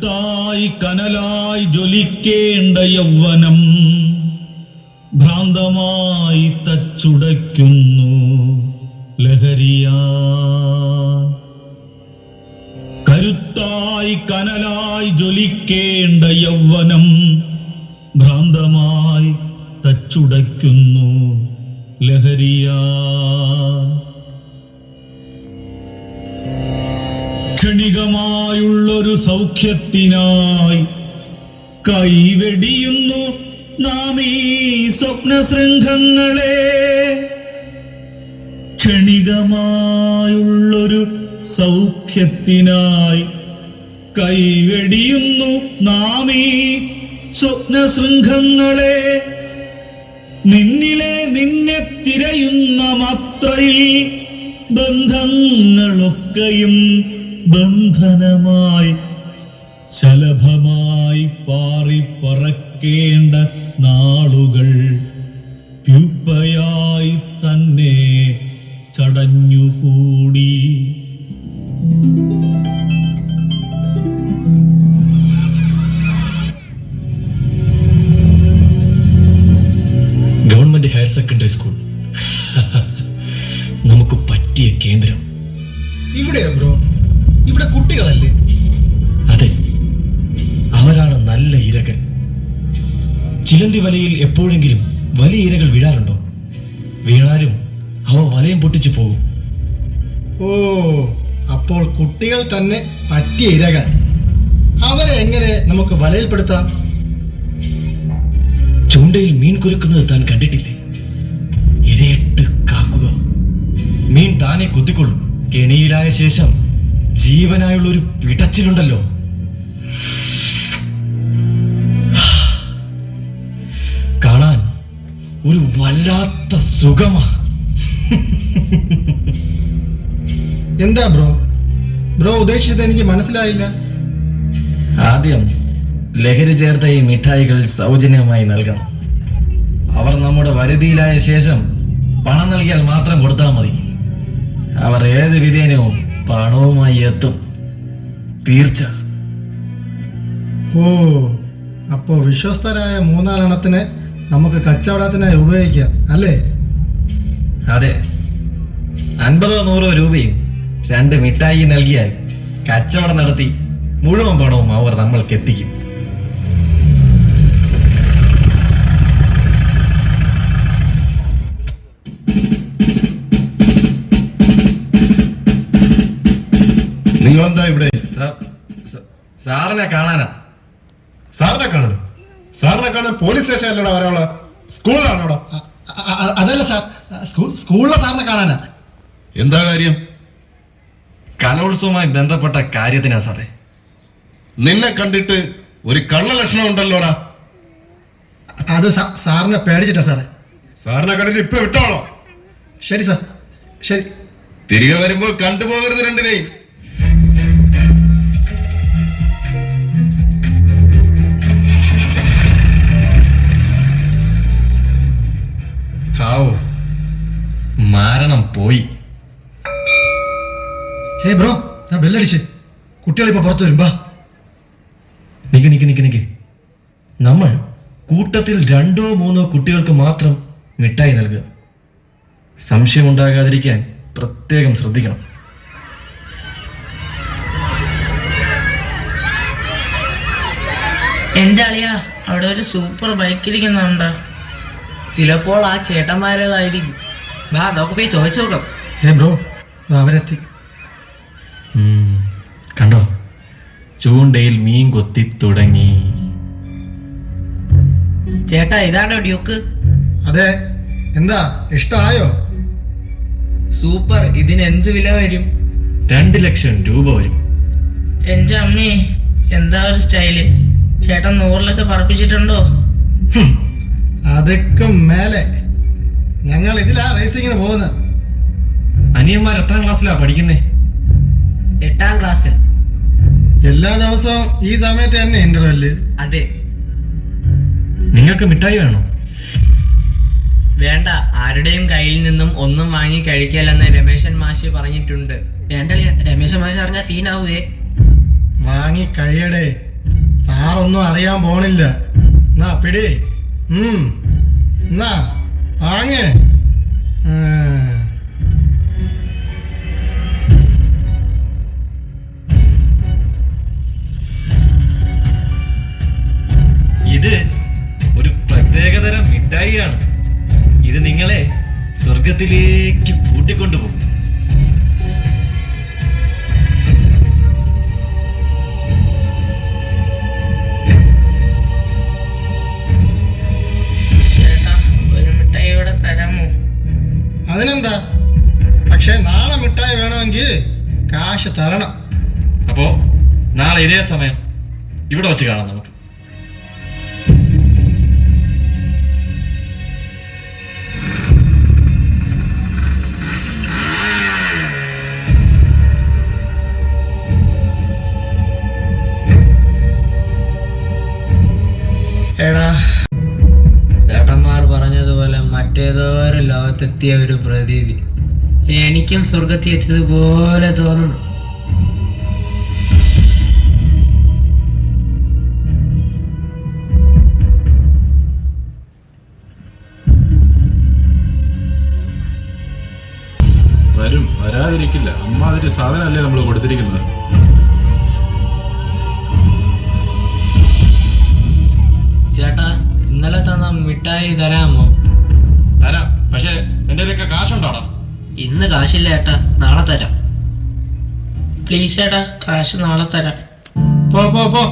കരുത്തായി കനലായി ജ്വലിക്കേണ്ട യൗവനം ഭ്രാന്തമായി തച്ചുടയ്ക്കുന്നു ലഹരിയ. കരുത്തായി കനലായി ജ്വലിക്കേണ്ട യൗവനം ഭ്രാന്തമായി തച്ചുടയ്ക്കുന്നു ലഹരിയാ. ക്ഷണികമായുള്ളൊരു സൗഖ്യത്തിനായി കൈവെടിയുന്നു നാം ഈ സ്വപ്നശൃംഖങ്ങളെ. ക്ഷണികമായുള്ളൊരു സൗഖ്യത്തിനായി കൈവെടിയുന്നു നാം ഈ സ്വപ്നശൃംഖങ്ങളെ. നിന്നിലെ നിന്നെ തിരയുന്ന മാത്രയിൽ ബന്ധങ്ങളൊക്കെയും ബന്ധനമായി ശലഭമായി പാറി പറക്കേണ്ട നാളുകൾ പ്യുപ്പയായി തന്നെ ചടഞ്ഞുകൂടി. Government higher secondary school. നമുക്ക് പറ്റിയ കേന്ദ്രം. ഇവിടെയാ ബ്രോ. ഇവിടെ കുട്ടികളല്ലേ? അതെ. അവരാണ് നല്ല ഇരകൾ. ചിലന്തി വലയിൽ എപ്പോഴെങ്കിലും വലിയ ഇരകൾ വീഴാറുണ്ടോ? വീണാലും അവ വലയം പൊട്ടിച്ചു പോകും. ഓ അപ്പോൾ കുട്ടികൾ തന്നെ പറ്റിയ ഇരകൾ. അവരെ എങ്ങനെ നമുക്ക് വലയിൽപ്പെടുത്താം? ചൂണ്ടയിൽ മീൻ കുരുക്കുന്നത് താൻ കണ്ടിട്ടില്ലേ? ഇരയിട്ട് കാക്കുക. മീൻ താനെ കുത്തിക്കൊള്ളും. കെണിയിലായ ശേഷം ജീവനായുള്ള ഒരു പിടച്ചിലുണ്ടല്ലോ കാണാൻ ഒരു വല്ലാത്ത സുഖമാ. എന്താ ബ്രോ? ബ്രോ ഉദ്ദേശിച്ചത് എനിക്ക് മനസ്സിലായില്ല. ആദ്യം ലഹരി ചേർത്ത ഈ മിഠായികൾ സൗജന്യമായി നൽകണം. അവർ നമ്മുടെ വരുതിയിലായ ശേഷം പണം നൽകിയാൽ മാത്രം കൊടുത്താൽ മതി. അവർ ഏത് വിധേനവും പണവുമായി എത്തും. തീർച്ച. ഓ അപ്പോൾ വിശ്വസ്തരായ മൂന്നാലെണ്ണത്തിനെ നമുക്ക് കച്ചവടത്തിനായി ഉപയോഗിക്കാം അല്ലേ? അതെ. അൻപതോ നൂറോ രൂപയും രണ്ട് മിഠായി നൽകിയാൽ കച്ചവടം നടത്തി മുഴുവൻ പണവും അവർ നമ്മൾക്ക് എത്തിക്കും. നിങ്ങളെന്താ ഇവിടെ? സാർ സാറിനെ കാണാനാ? സാറിനെ കാണാൻ? സാറിനെ കാണാൻ പോലീസ് സ്റ്റേഷനിലൂടെ ഒരാൾ അ- അതല്ല സാർ. സ്കൂൾ സ്കൂളിലെ സാറിനെ കാണാനാ. എന്താ കാര്യം? കലോത്സവവുമായി ബന്ധപ്പെട്ട കാര്യത്തിനാ സാറേ. നിന്നെ കണ്ടിട്ട് ഒരു കള്ള ലക്ഷണം ഉണ്ടല്ലോടാ. അത് സാറിനെ പേടിച്ചിട്ടാ സാറേ. സാറിനെ കണ്ടിട്ട് ഇപ്പൊ വിട്ടോളോ ശരി സാർ. ശരി. തിരികെ വരുമ്പോൾ കണ്ടുപോകരുത് രണ്ടിനെയും. ഹാവൂ മാരണം പോയി. ഹേ ബ്രോ ഞാൻ ബെല്ലടിച്ച്. കുട്ടികളിപ്പോ പുറത്തു വരും ബാ നിക്ക് നിക്ക് നിക്ക് നിക്ക്. നമ്മൾ കൂട്ടത്തിൽ രണ്ടോ മൂന്നോ കുട്ടികൾക്ക് മാത്രം മിഠായി നൽകുക. സംശയമുണ്ടാകാതിരിക്കാൻ പ്രത്യേകം ശ്രദ്ധിക്കണം. എന്റെ അളിയാ അവിടെ ഒരു സൂപ്പർ ബൈക്ക് ഇരിക്കുന്നുണ്ടോ? ചിലപ്പോൾ ആ ചേട്ടന്മാരേതായിരിക്കും. വാ നമുക്ക് പോയി ചോദിച്ചു നോക്കാം. ഏ ബ്രോ അവരെത്തി. കണ്ടോ? ചൂണ്ടയിൽ മീൻ കൊത്തി തുടങ്ങി. ചേട്ടാ ഇതാണോ ഡ്യൂക്ക്? അതെ എന്താ ഇഷ്ടമായോ സൂപ്പർ ഇതിന് എന്ത് വില വരും? രണ്ട് ലക്ഷം രൂപ വരും. എന്റെ അമ്മേ എന്താ ഒരു സ്റ്റൈൽ? ചേട്ടൻ നൂറിലൊക്കെ പറപ്പിച്ചിട്ടുണ്ടോ? അതൊക്കെ മേലെ. ഞങ്ങൾ ഇതിലാ റേസിങ്ങിന് പോകുന്നത് അനിയന്മാർ എത്രാം ക്ലാസ്സിലാ പഠിക്കുന്നേ? എട്ടാം ക്ലാസ് എല്ലാ ദിവസവും ഈ സമയത്ത് തന്നെ ഇന്റർവെൽ അതെ. നിങ്ങൾക്ക് മിഠായി വേണോ? വേണ്ട. ആരുടെയും കയ്യിൽ നിന്നും ഒന്നും വാങ്ങി കഴിക്കലെന്ന് രമേശൻ മാഷി പറഞ്ഞിട്ടുണ്ട്. വേണ്ടളിയ രമേശൻ മാഷി അറിഞ്ഞ സീനാവേ വാങ്ങി കഴിയടേ. സാറൊന്നും അറിയാൻ പോണില്ല. എന്നാ പിടി. എന്നാ വാങ്ങ് ഉം. ഇത് ഒരു പ്രത്യേകതരം മിഠായിയാണ്. ഇത് നിങ്ങളെ സ്വർഗത്തിലേക്ക് കൂട്ടിക്കൊണ്ടുപോകും. കാശ് തരണം. അപ്പോ നാളെ ഇതേ സമയം ഇവിടെ വെച്ച് കാണാം നമുക്ക്. എടാ. ചേട്ടന്മാർ പറഞ്ഞതുപോലെ മറ്റേതോ ഒരു ലോകത്തെത്തിയ ഒരു പ്രതീതി. എനിക്കും സ്വർഗത്തിൽ എത്തിയതുപോലെ തോന്നുന്നു. വരും. വരാതിരിക്കില്ല. അമ്മാതിരി സാധനമല്ലേ നമ്മൾ കൊടുത്തിരിക്കുന്നത്. ചേട്ടാ ഇന്നലെ തന്ന മിഠായി തരാമോ? തരാം. പക്ഷേ എന്റെ കയ്യിലൊക്കെ കാശുണ്ടോടാ? ഇന്ന് കാശില്ല ചേട്ടാ. നാളെ തരാം. പ്ലീസ് ചേട്ടാ കാശ് നാളെ തരാം. പോ പോ പോ.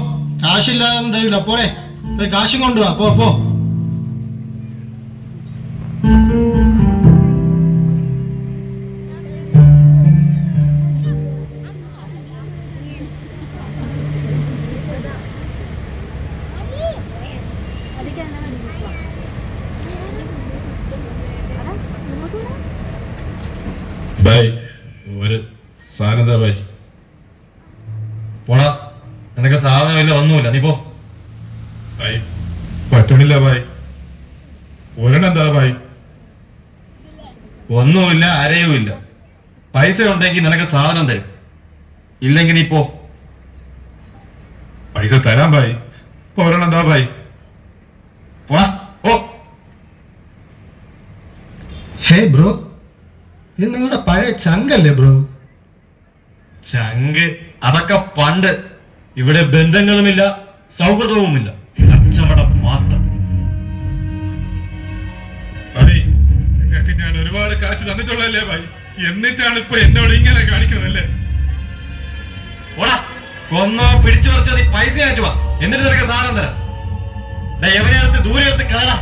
കാശില്ലാതെ തരില്ല പോരെ. പോയി കാശും കൊണ്ടുവാ. പോ പോ. പറ്റണില്ല ബൈ ഒരെണ്ണെന്താ ബൈ ഒന്നുമില്ല അരയുമില്ല. പൈസ ഉണ്ടെങ്കിൽ നിനക്ക് സാധനം തരും. ഇല്ലെങ്കിൽ നീ പോ. പൈസ തരാൻ ഇപ്പൊ ഒരെണ്ണെന്താ ബൈ പോടാ ഓ ഹേ ബ്രോ ഇത് നിങ്ങളുടെ പഴയ ചങ്കല്ലേ ബ്രോ? ചങ്ക് അതൊക്കെ പണ്ട്. ഇവിടെ ബന്ധങ്ങളുമില്ല സൗഹൃദവുമില്ല. കച്ചവടം മാത്രം. നിങ്ങൾക്ക് ഞാൻ ഒരുപാട് കാശ് തന്നിട്ടുള്ളല്ലേ ഭായി? എന്നിട്ടാണ് ഇപ്പൊ എന്നോട് ഇങ്ങനെ കാണിക്കുന്നത് അല്ലേ കൊന്നോ പിടിച്ചു പറിച്ചോ നീ പൈസ ആറ്റുവാ എന്നിട്ട് നിനക്ക് സാധനം തരാം. എടുത്ത് ദൂരെ എടുത്ത് കളടാ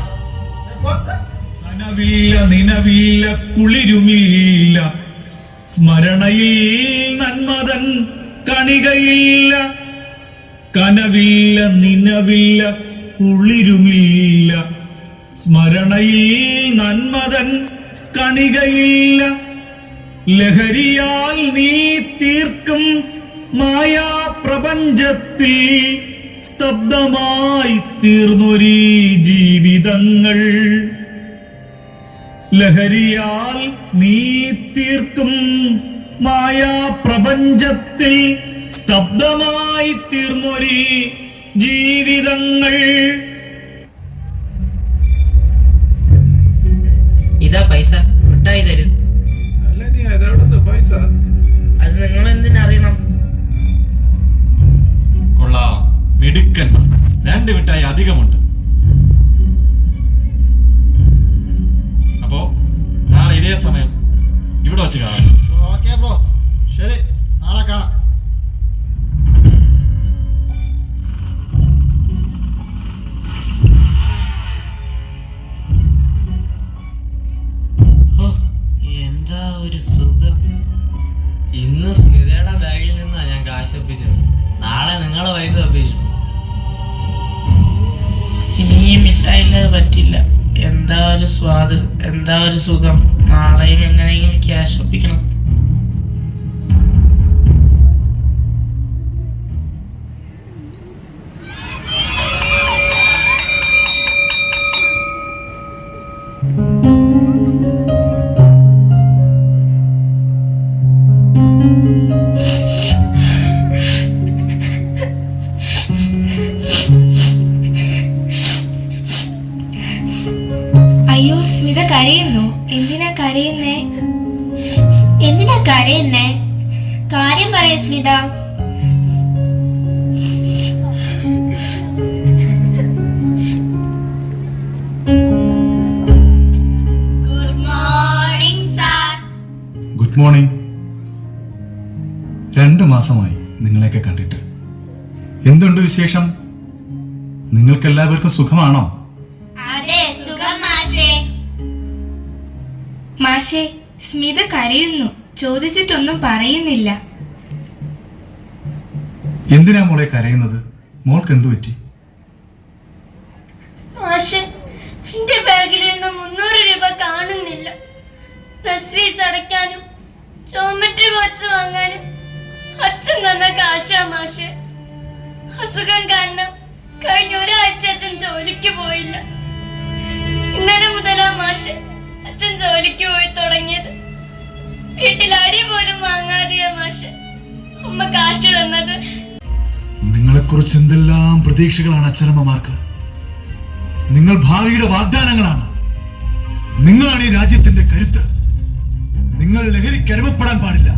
നനവില്ല നിനവില്ല കുളിരുമില്ല. സ്മരണയിൽ നന്മതൻ കണികയില്ല. കനവില്ല നിനവില്ല കുളിരുമില്ല. സ്മരണയിൽ നന്മതൻ കണികയില്ല. ലഹരിയാൽ നീ തീർക്കും മായാ പ്രപഞ്ചത്തിൽ സ്തബ്ധമായി തീർന്നൊരീ ജീവിതങ്ങൾ. ലഹരിയാൽ നീ തീർക്കും മായാ പ്രപഞ്ചത്തിൽ സ്തബ്ധമായി തീർന്നൊരി ജീവിതങ്ങൾ. ഇതാ പൈസ. മിഠായി തരും. അല്ല നീ അതെവിടുന്ന് പൈസ? അത് നിങ്ങൾ എന്തിനറിയണം കൊള്ളാം. മിടുക്കൻ. രണ്ട് മിഠായി അധികമുണ്ട്. അപ്പോ നാളെ ഇതേ സമയം ഇവിടെ വെച്ച് കാണാം. Okay bro. ശരി. നാളെ കാണാം. സ്വാദ് എന്താ ഒരു സുഖം? നാളെയും എങ്ങനെയെങ്കിലും ക്യാഷ് ഒപ്പിക്കണം. കരയുന്നു? എന്തിനാ കരയുന്നേ? എന്തിനാ കരയുന്നേ? കാര്യം പറയൂ സ്മിത. ഗുഡ് മോർണിംഗ് രണ്ടു മാസമായി നിങ്ങളെയൊക്കെ കണ്ടിട്ട്. എന്തുണ്ട് വിശേഷം? നിങ്ങൾക്ക് എല്ലാവർക്കും സുഖമാണോ? അതെ മാഷെ സ്മിത കരയുന്നു. ചോദിച്ചിട്ടൊന്നും പറയുന്നില്ല. എന്തിനാ മോളെ കരയുന്നത്? മോൾക്ക് എന്തു പറ്റി? മാഷെ എന്റെ ബാഗിൽ നിന്ന് മുന്നൂറ് രൂപ കാണുന്നില്ല. ബസ് ഫീസ് അടയ്ക്കാനും ജോമെട്രി ബോക്സ് വാങ്ങാനും അച്ഛൻ തന്ന കാശാ മാഷെ. അസുഖം കാരണം കഴിഞ്ഞ ഒരാഴ്ച അച്ഛൻ ജോലിക്ക് പോയില്ല. ഇന്നലെ മുതലാ മാഷെ അച്ഛൻ ജോലിക്ക് പോയി തുടങ്ങിയത്. വീട്ടിൽ അരി പോലും വാങ്ങാതെയാ മാഷെ. അമ്മ കാശ് തന്നത്. നിങ്ങളെക്കുറിച്ച് എന്തെല്ലാം പ്രതീക്ഷകളാണ് അച്ഛനമ്മമാർക്ക്? നിങ്ങൾ ഭാവിയുടെ വാഗ്ദാനങ്ങളാണ്. നിങ്ങളാണ് ഈ രാജ്യത്തിന്റെ കരുത്ത്. നിങ്ങൾ ലഹരിക്ക് അനുഭവപ്പെടാൻ പാടില്ല.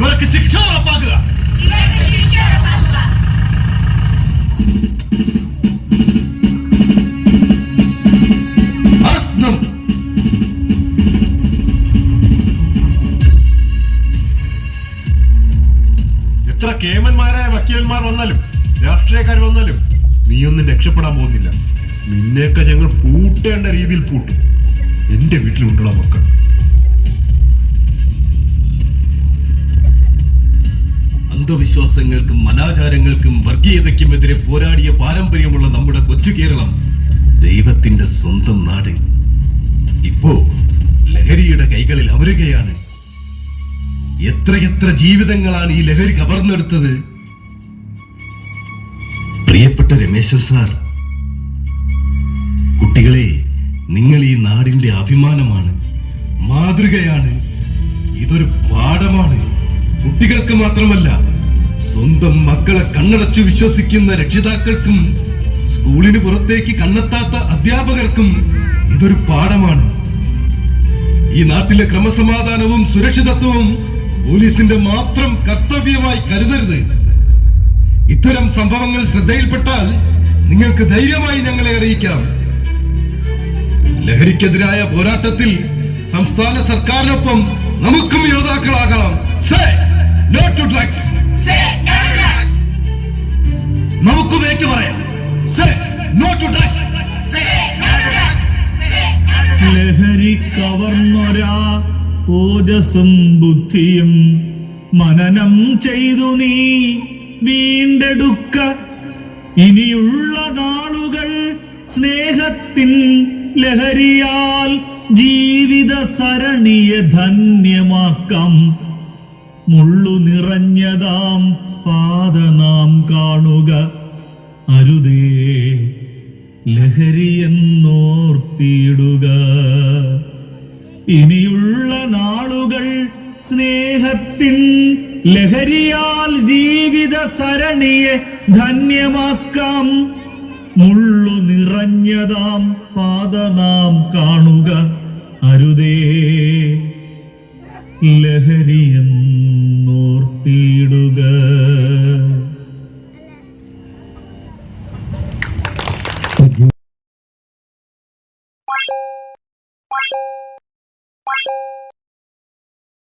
ഇവർക്ക് ശിക്ഷ ഉറപ്പാക്കുക. എത്ര കേമന്മാരായ വക്കീലന്മാർ വന്നാലും രാഷ്ട്രീയക്കാർ വന്നാലും നീയൊന്നും രക്ഷപ്പെടാൻ പോകുന്നില്ല. നിന്നെയൊക്കെ ഞങ്ങൾ പൂട്ടേണ്ട രീതിയിൽ പൂട്ടും. എന്റെ വീട്ടിലുണ്ടുള്ള മക്കൾ. അന്ധവിശ്വാസങ്ങൾക്കും അനാചാരങ്ങൾക്കും വർഗീയതയ്ക്കുമെതിരെ പോരാടിയ പാരമ്പര്യമുള്ള നമ്മുടെ കൊച്ചു കേരളം ദൈവത്തിന്റെ സ്വന്തം നാട്. ഇപ്പോ ലഹരിയുടെ കൈകളിൽ അമരുകയാണ്. എത്രയെത്ര ജീവിതങ്ങളാണ് ഈ ലഹരി കവർന്നെടുത്തത്? പ്രിയപ്പെട്ട രമേശൻ സാർ കുട്ടികളെ നിങ്ങൾ ഈ നാടിന്റെ അഭിമാനമാണ് മാതൃകയാണ് ഇതൊരു പാഠമാണ്. കുട്ടികൾക്ക് മാത്രമല്ല സ്വന്തം മക്കളെ കണ്ണടച്ചു വിശ്വസിക്കുന്ന രക്ഷിതാക്കൾക്കും സ്കൂളിന് പുറത്തേക്ക് കണ്ണെത്താത്ത അധ്യാപകർക്കും ഇതൊരു പാഠമാണ്. ഈ നാട്ടിലെ ക്രമസമാധാനവും സുരക്ഷിതത്വവും പോലീസിന്റെ മാത്രം കർത്തവ്യമായി കരുതരുത്. ഇത്തരം സംഭവങ്ങൾ ശ്രദ്ധയിൽപ്പെട്ടാൽ നിങ്ങൾക്ക് ധൈര്യമായി ഞങ്ങളെ അറിയിക്കാം. ലഹരിക്കെതിരായ പോരാട്ടത്തിൽ സംസ്ഥാന സർക്കാരിനൊപ്പം നമുക്കും യോദ്ധാക്കളാകാം. Say no to drugs. നമുക്കും ഏറ്റു പറയാം. ലഹരി കവർന്നൊരാ ഓജസും ബുദ്ധിയും മനനം ചെയ്തു നീ വീണ്ടെടുക്ക. ഇനിയുള്ള നാളുകൾ സ്നേഹത്തിൻ ലഹരിയാൽ ജീവിത സരണിയെ ധന്യമാക്കാം. മുള്ളു നിറഞ്ഞതാം പാത നാം കാണുക. അരുതേ ലഹരിയെന്നോർത്തിയിടുക ഇനിയുള്ള നാളുകൾ സ്നേഹത്തിൻ ലഹരിയാൽ ജീവിത സരണിയെ ധന്യമാക്കാം. മുള്ളു നിറഞ്ഞതാം പാത നാം കാണുക. അരുതേ ലഹരിയെന്നോർത്തിയിടുക